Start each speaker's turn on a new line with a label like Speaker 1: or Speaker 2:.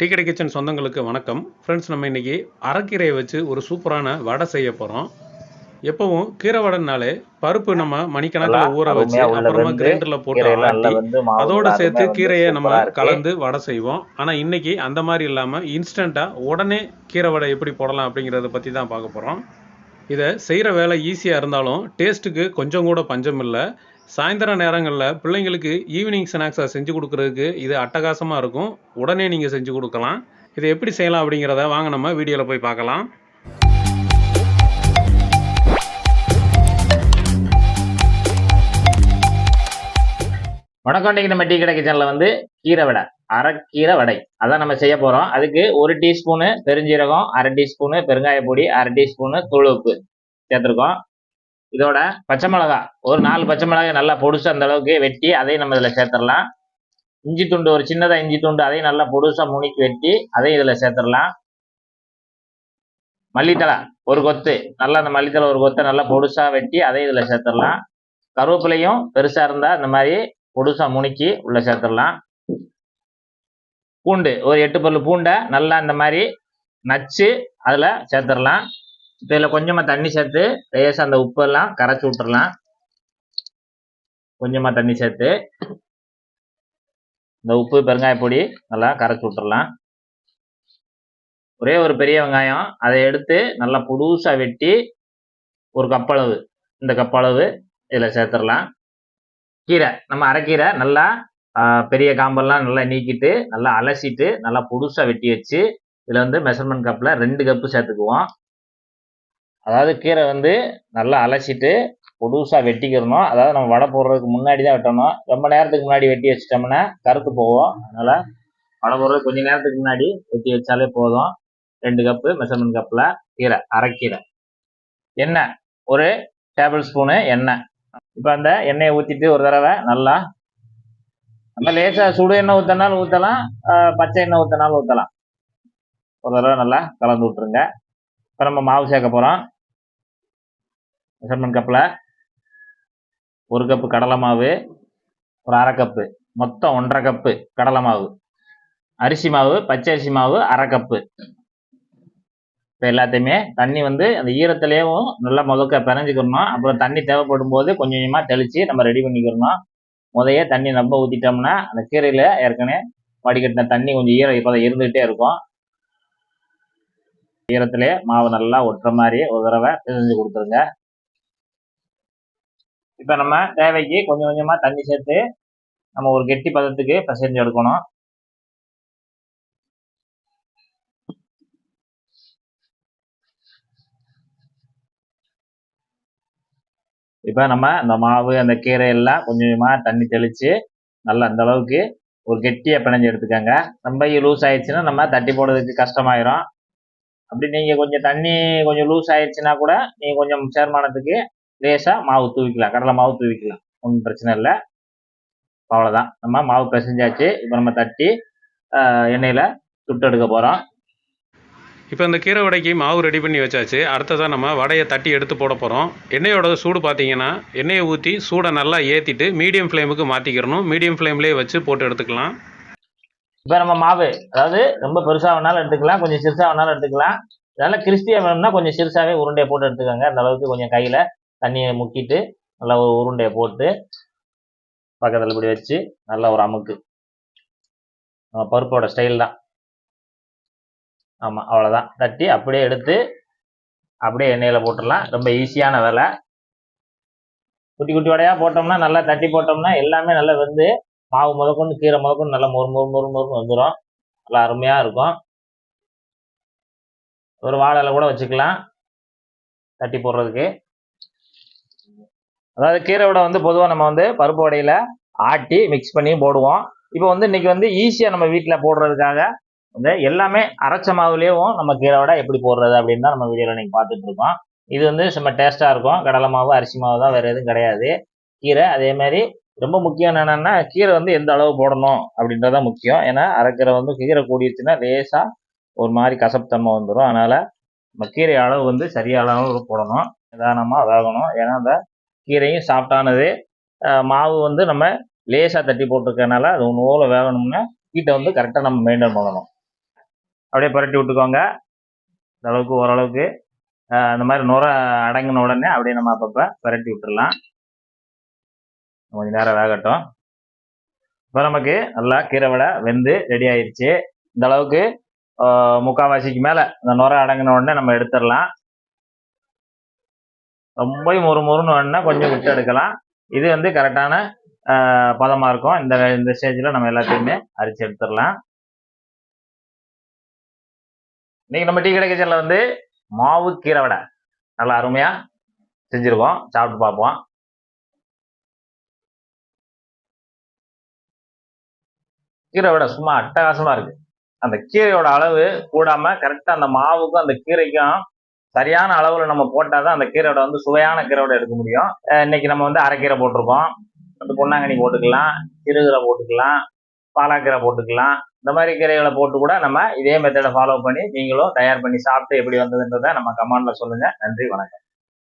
Speaker 1: டீக்கடை கிச்சன் சொந்தங்களுக்கு வணக்கம். ஃப்ரெண்ட்ஸ் நம்ம இன்னைக்கு அரைக்கீரையை வச்சு ஒரு சூப்பரான வடை செய்ய போகிறோம் எப்பவும் கீரை வடைனாலே பருப்பு நம்ம மணிக்கணக்கில் ஊற வச்சு அப்புறமா கிரைண்டரில் போட்டு ஆட்டி அதோட சேர்த்து கீரையை நம்ம. கலந்து வடை செய்வோம். ஆனால் இன்னைக்கு அந்த மாதிரி இல்லாமல் இன்ஸ்டண்ட்டாக உடனே கீரை வடை எப்படி போடலாம் அப்படிங்கிறத பற்றி தான் பார்க்க போகிறோம் இதை செய்கிற வேலை ஈஸியாக இருந்தாலும் டேஸ்ட்டுக்கு கொஞ்சம் கூட பஞ்சம் இல்லை. சாயந்தர நேரங்களில் பிள்ளைங்களுக்கு ஈவினிங் ஸ்நாக்ஸாக செஞ்சு கொடுக்கறதுக்கு இது அட்டகாசமாக இருக்கும். உடனே நீங்கள் செஞ்சு கொடுக்கலாம். இதை எப்படி செய்யலாம் அப்படிங்கிறத வாங்க நம்ம வீடியோவில் போய் பார்க்கலாம்.
Speaker 2: வணக்கம் இன்னைக்கு நம்ம டீ கடை கிச்சனில் வந்து கீரை வடை அரைக்கீரை வடை. அதான் நம்ம செய்ய போகிறோம் அதுக்கு ஒரு டீஸ்பூனு பெருஞ்சீரகம் அரை டீஸ்பூனு பெருங்காய பொடி அரை டீஸ்பூனு தூள் உப்பு சேர்த்துருக்கோம். இதோட பச்சை மிளகா. ஒரு நாலு பச்சை மிளகாய் நல்லா பொடுசு அந்த அளவுக்கு வெட்டி அதையும் நம்ம இதில் சேர்த்துடலாம். இஞ்சி துண்டு ஒரு சின்னதாக இஞ்சி துண்டு அதையும் நல்லா பொடுசாக முனிக்கு வெட்டி அதையும் இதில் சேர்த்துடலாம். மல்லித்தலை ஒரு கொத்து. நல்லா அந்த மல்லித்தலை ஒரு கொத்தை நல்லா பொடுசாக வெட்டி அதையும் இதில் சேர்த்துடலாம். கருவேப்பிலையும் பெருசாக இருந்தால் இந்த மாதிரி பொடுசாக முணுக்கி உள்ள சேர்த்துடலாம். பூண்டு ஒரு எட்டு பல்லு பூண்டை நல்லா இந்த மாதிரி நச்சு அதில் சேர்த்துடலாம். இப்போ இதில் கொஞ்சமாக தண்ணி சேர்த்து லேசாக அந்த உப்பெல்லாம் கரைச்சி விட்டுறலாம். கொஞ்சமாக தண்ணி சேர்த்து இந்த உப்பு பெருங்காய பொடி நல்லா கரைச்சி விட்டுறலாம். ஒரே ஒரு பெரிய வெங்காயம். அதை எடுத்து நல்லா புதுசாக வெட்டி ஒரு கப்பளவு இந்த கப்பளவு இதில் சேர்த்துடலாம் கீரை நம்ம அரைக்கீரை நல்லா பெரிய காம்பெல்லாம் நல்லா நீக்கிட்டு நல்லா அலசிட்டு நல்லா புதுசாக வெட்டி வச்சு இதில் வந்து மெஷர்மெண்ட் கப்பில் ரெண்டு கப்பு சேர்த்துக்குவோம். அதாவது கீரை வந்து நல்லா அலசிட்டு புதுசாக வெட்டிக்கிறணும். அதாவது நம்ம வடை போடுறதுக்கு முன்னாடி தான் வெட்டணும். ரொம்ப நேரத்துக்கு முன்னாடி வெட்டி வச்சிட்டோம்னா கருத்து போகும். அதனால் வடை போடுறதுக்கு கொஞ்சம் நேரத்துக்கு முன்னாடி வெட்டி வச்சாலே போதும். ரெண்டு கப்பு மெஷர்மெண்ட் கப்பில் கீரை அரைக்கீரை எண்ணெய் ஒரு டேபிள் ஸ்பூனு எண்ணெய். இப்போ அந்த எண்ணெயை ஊற்றிட்டு ஒரு தடவை நல்லா நம்ம லேசாக சுடு எண்ணெய் ஊற்றினாலும் ஊற்றலாம் பச்சை எண்ணெய் ஊற்றினாலும் ஊற்றலாம் ஒரு தடவை நல்லா கலந்து விட்ருங்க இப்போ நம்ம மாவு சேர்க்க போகிறோம் மெஷர்மெண்ட் கப்பில் ஒரு கப்பு கடலை மாவு ஒரு அரை கப்பு மொத்தம் ஒன்றரை கப்பு கடலை மாவு. அரிசி மாவு பச்சை அரிசி மாவு அரை கப்பு இப்போ எல்லாத்தையுமே தண்ணி வந்து அந்த ஈரத்துலேயும் நல்லா முதக்க பிணைஞ்சிக்கிறணும் அப்புறம் தண்ணி தேவைப்படும் போது கொஞ்சம் கொஞ்சமாக தெளித்து நம்ம ரெடி பண்ணிக்கிறணும் முதைய தண்ணி நம்ம ஊற்றிட்டோம்னா அந்த கீரையில் ஏற்கனவே வடிகட்டின தண்ணி கொஞ்சம் ஈரம் இப்போ இருந்துகிட்டே இருக்கும். ஈரத்துலேயே மாவு நல்லா ஒட்டுற மாதிரி ஒரு தடவை பிசைஞ்சு கொடுத்துருங்க. இப்போ நம்ம தேவைக்கு கொஞ்சம் கொஞ்சமாக தண்ணி சேர்த்து நம்ம ஒரு கெட்டி பதத்துக்கு பிசைஞ்சு எடுக்கணும். இப்போ நம்ம அந்த மாவு அந்த கீரை எல்லாம் கொஞ்சம் கொஞ்சமாக தண்ணி தெளித்து நல்லா அந்த அளவுக்கு ஒரு கெட்டியாக பிணைஞ்சு எடுத்துக்கோங்க. ரொம்ப லூஸ் ஆயிடுச்சுன்னா நம்ம தட்டி போடுறதுக்கு கஷ்டமாயிரும். அப்படி நீங்கள் கொஞ்சம் தண்ணி கொஞ்சம் லூஸ் ஆயிடுச்சுன்னா கூட நீங்கள் கொஞ்சம் சேர்மானத்துக்கு லேசாக மாவு தூவிக்கலாம். கடலை மாவு தூவிக்கலாம். ஒன்றும் பிரச்சனை இல்லை. அவ்வளோதான் நம்ம மாவு பிசைஞ்சாச்சு. இப்போ நம்ம தட்டி எண்ணெயில் சுட்டு எடுக்க போகிறோம்
Speaker 1: இப்போ இந்த கீரை வடைக்கு மாவு ரெடி பண்ணி வச்சாச்சு. அடுத்ததாக நம்ம வடையை தட்டி எடுத்து போட போகிறோம் எண்ணெயோட சூடு பார்த்தீங்கன்னா எண்ணெயை ஊற்றி சூடை நல்லா ஏற்றிட்டு மீடியம் ஃப்ளேமுக்கு மாற்றிக்கிறணும் மீடியம் ஃப்ளேம்லேயே வச்சு போட்டு எடுத்துக்கலாம்.
Speaker 2: இப்போ நம்ம மாவு அதாவது ரொம்ப பெருசாக வேணாலும் எடுத்துக்கலாம். கொஞ்சம் சிறுசாக வேணாலும் எடுத்துக்கலாம். நல்லா கிறிஸ்பியாக வேணும்னா கொஞ்சம் சிறுசாகவே உருண்டையை போட்டு எடுத்துக்கோங்க. அந்த அளவுக்கு கொஞ்சம் கையில் தண்ணியை முக்கிட்டு நல்லா ஒரு உருண்டையை போட்டு பக்கத்தில் இப்படி வச்சு நல்லா ஒரு அமுக்கு. நம்ம பருப்போட ஸ்டைல் தான். ஆமாம் அவ்வளோதான் தட்டி அப்படியே எடுத்து அப்படியே எண்ணெயில் போட்டுடலாம். ரொம்ப ஈஸியான வேலை. குட்டி குட்டி வடையாக போட்டோம்னா நல்லா தட்டி போட்டோம்னா எல்லாமே நல்லா வெந்து மாவு முதற்கொண்டு கீரை முதற்கொண்டு நல்லா மொறு மொறு மொறு மொறுன்னு வந்துடும் நல்லா அருமையாக இருக்கும். ஒரு வாழை கூட வச்சுக்கலாம். தட்டி போடுறதுக்கு. அதாவது கீரை விட வந்து பொதுவாக நம்ம வந்து பருப்பு வடையில் ஆட்டி மிக்ஸ் பண்ணி போடுவோம். இப்போ வந்து இன்னைக்கு வந்து ஈஸியாக நம்ம வீட்டில் போடுறதுக்காக வந்து எல்லாமே அரைச்ச மாவுலேயும் நம்ம கீரை விட எப்படி போடுறது அப்படின்னு தான் நம்ம வீடியோவில் நீங்கள் பார்த்துட்டு இருக்கோம். இது வந்து சும்மா டேஸ்ட்டாக இருக்கும். கடலை மாவு அரிசி மாவு தான் வேறு எதுவும் கிடையாது. கீரை அதே மாதிரி ரொம்ப முக்கியம் என்னென்னா கீரை வந்து எந்த அளவு போடணும் அப்படின்றத முக்கியம். ஏன்னா அரைக்கிற வந்து கீரை கூடிடுச்சுன்னா லேசாக ஒரு மாதிரி கசப்புத்தன்மை வந்துடும் அதனால் நம்ம கீரை அளவு வந்து சரியான அளவு போடணும். நிதானமாக வேகணும் ஏன்னா அந்த கீரையும் சாஃப்டானது மாவு வந்து நம்ம லேசாக தட்டி போட்டிருக்கனால அது நூலை வேகணும்னா ஹீட்டை வந்து கரெக்டாக நம்ம மெயின்டைன் பண்ணணும். அப்படியே புரட்டி விட்டுக்கோங்க. அளவுக்கு ஓரளவுக்கு. இந்த மாதிரி நுர அடங்கின உடனே அப்படியே நம்ம அப்பப்போ புரட்டி விட்டுடலாம் கொஞ்சம் நேரம் வேகட்டும். இப்போ நமக்கு நல்லா கீரை வடை வெந்து ரெடி ஆயிடுச்சு இந்த அளவுக்கு முக்கால்வாசிக்கு முக்காவாசிக்கு மேலே இந்த நுர அடங்கின உடனே நம்ம எடுத்துடலாம். ரொம்ப மொறு மொறுன்னு வேணும்னா கொஞ்சம் விட்டு எடுக்கலாம். இது வந்து கரெக்டான பதமாக இருக்கும். இந்த இந்த ஸ்டேஜில் நம்ம எல்லாத்தையுமே அரிச்சு எடுத்துடலாம். இன்னைக்கு நம்ம டீ கடை கிச்சனில் வந்து மாவு கீரை வடை. நல்லா அருமையாக செஞ்சுருக்கோம். சாப்பிட்டு பார்ப்போம். கீரை வடை சும்மா அட்டகாசமாக இருக்கு. அந்த கீரையோட அளவு கூடாமல் கரெக்டாக அந்த மாவுக்கும் அந்த கீரைக்கும் சரியான அளவில் நம்ம போட்டால் தான் அந்த கீரையோட வந்து சுவையான கீரையோட எடுக்க முடியும். இன்னைக்கு நம்ம வந்து அரைக்கீரை போட்டிருக்கோம். வந்து பொன்னாங்கண்ணி போட்டுக்கலாம் சிறுகீரை போட்டுக்கலாம் பாலாக்கீரை போட்டுக்கலாம். இந்த மாதிரி கீரைகளை போட்டு கூட நம்ம இதே மெத்தடை ஃபாலோ பண்ணி நீங்களும் தயார் பண்ணி சாப்பிட்டு எப்படி வந்ததுன்றதை நம்ம கமெண்ட்ல சொல்லுங்கள் நன்றி வணக்கம்.